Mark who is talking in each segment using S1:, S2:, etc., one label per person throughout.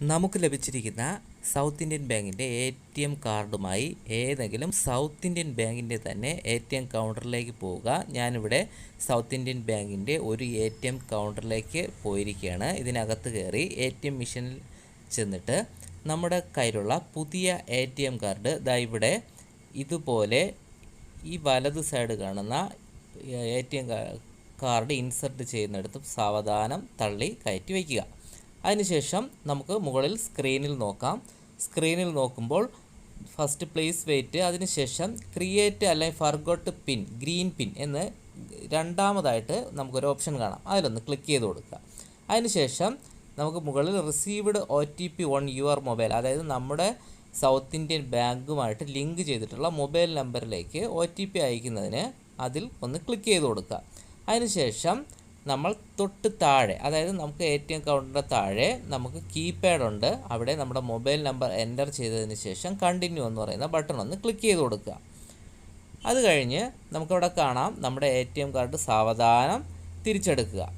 S1: നമുക്ക് ലഭിച്ചിരിക്കുന്ന South Indian ബാങ്കിന്റെ എ ടി എം കാർഡുമായി ഏതെങ്കിലും സൗത്ത് ഇന്ത്യൻ ബാങ്കിന്റെ തന്നെ എ ടി എം കൗണ്ടറിലേക്ക് പോവുക. ഞാനിവിടെ സൗത്ത് ഇന്ത്യൻ ബാങ്കിന്റെ ഒരു എ ടി എം കൗണ്ടറിലേക്ക് പോയിരിക്കുകയാണ്. ഇതിനകത്ത് കയറി എ ടി എം മെഷീനിൽ ചെന്നിട്ട് നമ്മുടെ കയ്യിലുള്ള പുതിയ എ ടി എം കാർഡ് ദാ ഇവിടെ ഇതുപോലെ ഈ വലത് സൈഡ് കാണുന്ന A T M card insert ചെയ്യുന്നിടത്ത് സാവധാനം തള്ളി കയറ്റി വയ്ക്കുക. അതിനുശേഷം നമുക്ക് മുകളിൽ സ്ക്രീനിൽ നോക്കാം. സ്ക്രീനിൽ നോക്കുമ്പോൾ ഫസ്റ്റ് പ്ലേസ് വെയിറ്റ് അതിനുശേഷം ക്രിയേറ്റ് അല്ലെങ്കിൽ ഫർഗോട്ട് പിൻ ഗ്രീൻ പിൻ എന്ന് രണ്ടാമതായിട്ട് നമുക്കൊരു ഓപ്ഷൻ കാണാം. അതിലൊന്ന് ക്ലിക്ക് ചെയ്ത് കൊടുക്കുക. അതിനുശേഷം നമുക്ക് മുകളിൽ received O T P on your mobile അതായത് നമ്മുടെ സൗത്ത് ഇന്ത്യൻ ബാങ്കുമായിട്ട് ലിങ്ക് ചെയ്തിട്ടുള്ള മൊബൈൽ നമ്പറിലേക്ക് ഒ ടി പി അയക്കുന്നതിന് അതിൽ ഒന്ന് ക്ലിക്ക് ചെയ്ത് കൊടുക്കുക. അതിനുശേഷം നമ്മൾ തൊട്ട് താഴെ അതായത് നമുക്ക് എ ടി എം കൗണ്ടറിന്റെ താഴെ നമുക്ക് കീപാഡ് ഉണ്ട്. അവിടെ നമ്മുടെ മൊബൈൽ നമ്പർ എന്റർ ചെയ്തതിന് ശേഷം കണ്ടിന്യൂ എന്ന് പറയുന്ന ബട്ടൺ ഒന്ന് ക്ലിക്ക് ചെയ്ത് കൊടുക്കുക. അത് കഴിഞ്ഞ് നമുക്കവിടെ കാണാം നമ്മുടെ എ ടി എം കാർഡ് സാവധാനം തിരിച്ചെടുക്കുക.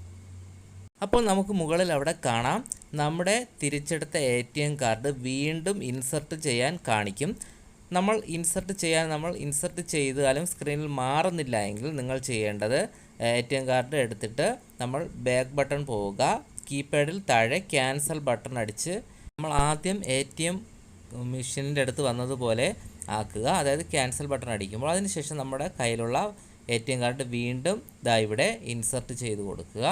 S1: അപ്പോൾ നമുക്ക് മുകളിൽ അവിടെ കാണാം. നമ്മുടെ തിരിച്ചെടുത്ത എ ടി എം കാർഡ് വീണ്ടും ഇൻസർട്ട് ചെയ്യാൻ കാണിക്കും. നമ്മൾ ഇൻസർട്ട് ചെയ്യാൻ നമ്മൾ ഇൻസർട്ട് ചെയ്താലും സ്ക്രീനിൽ മാറുന്നില്ല എങ്കിൽ നിങ്ങൾ ചെയ്യേണ്ടത് എ ടി എം കാർഡ് എടുത്തിട്ട് നമ്മൾ ബാക്ക് ബട്ടൺ പോവുക. കീപാഡിൽ താഴെ ക്യാൻസൽ ബട്ടൺ അടിച്ച് നമ്മൾ ആദ്യം എ ടി എം മെഷീനിന്റെ അടുത്ത് വന്നതുപോലെ ആക്കുക. അതായത് ക്യാൻസൽ ബട്ടൺ അടിക്കുമ്പോൾ അതിനുശേഷം നമ്മുടെ കയ്യിലുള്ള എ ടി എം കാർഡ് വീണ്ടും ഇതാ ഇവിടെ ഇൻസർട്ട് ചെയ്ത് കൊടുക്കുക.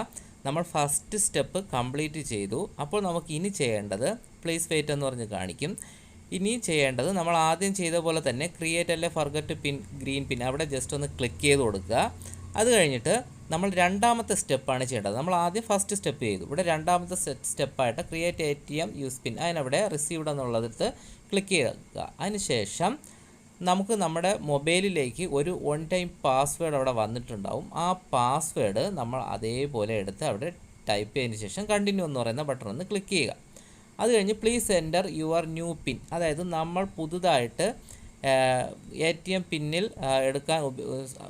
S1: നമ്മൾ ഫസ്റ്റ് സ്റ്റെപ്പ് കംപ്ലീറ്റ് ചെയ്തു. അപ്പോൾ നമുക്ക് ഇനി ചെയ്യേണ്ടത് പ്ലീസ് വെയിറ്റ് എന്ന് പറഞ്ഞ് കാണിക്കും. ഇനി ചെയ്യേണ്ടത് നമ്മൾ ആദ്യം ചെയ്ത പോലെ തന്നെ ക്രിയേറ്റ് അല്ലെ ഫർഗറ്റ് പിൻ ഗ്രീൻ പിൻ അവിടെ ജസ്റ്റ് ഒന്ന് ക്ലിക്ക് ചെയ്ത് കൊടുക്കുക. അത് കഴിഞ്ഞിട്ട് നമ്മൾ രണ്ടാമത്തെ സ്റ്റെപ്പാണ് ചെയ്യേണ്ടത്. നമ്മൾ ആദ്യം ഫസ്റ്റ് സ്റ്റെപ്പ് ചെയ്തു. ഇവിടെ രണ്ടാമത്തെ സ്റ്റെപ്പായിട്ട് create A T M use pin അതിനവിടെ received എന്നുള്ളതിട്ട് ക്ലിക്ക് ചെയ്യുക. അതിനുശേഷം നമുക്ക് നമ്മുടെ മൊബൈലിലേക്ക് ഒരു വൺ ടൈം പാസ്വേഡ് അവിടെ വന്നിട്ടുണ്ടാവും. ആ പാസ്വേഡ് നമ്മൾ അതേപോലെ എടുത്ത് അവിടെ ടൈപ്പ് ചെയ്തതിന് ശേഷം കണ്ടിന്യൂ എന്ന് പറയുന്ന ബട്ടൺ ഒന്ന് ക്ലിക്ക് ചെയ്യുക. അത് കഴിഞ്ഞ് please enter your new pin അതായത് നമ്മൾ പുതുതായിട്ട് എ ടി എം പിന്നിൽ എടുക്കാൻ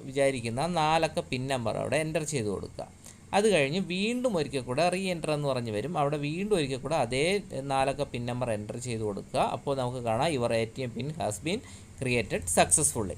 S1: വിചാരിക്കുന്ന നാലക്ക പിൻ നമ്പർ അവിടെ എന്റർ ചെയ്ത് കൊടുക്കുക. അത് കഴിഞ്ഞ് വീണ്ടും ഒരിക്കൽ കൂടെ റീ എന്റർ എന്ന് പറഞ്ഞ് വരും. അവിടെ വീണ്ടും ഒരിക്കൽ കൂടെ അതേ നാലക്ക പിൻ നമ്പർ എന്റർ ചെയ്ത് കൊടുക്കുക. അപ്പോൾ നമുക്ക് കാണാം your A T M pin has been created successfully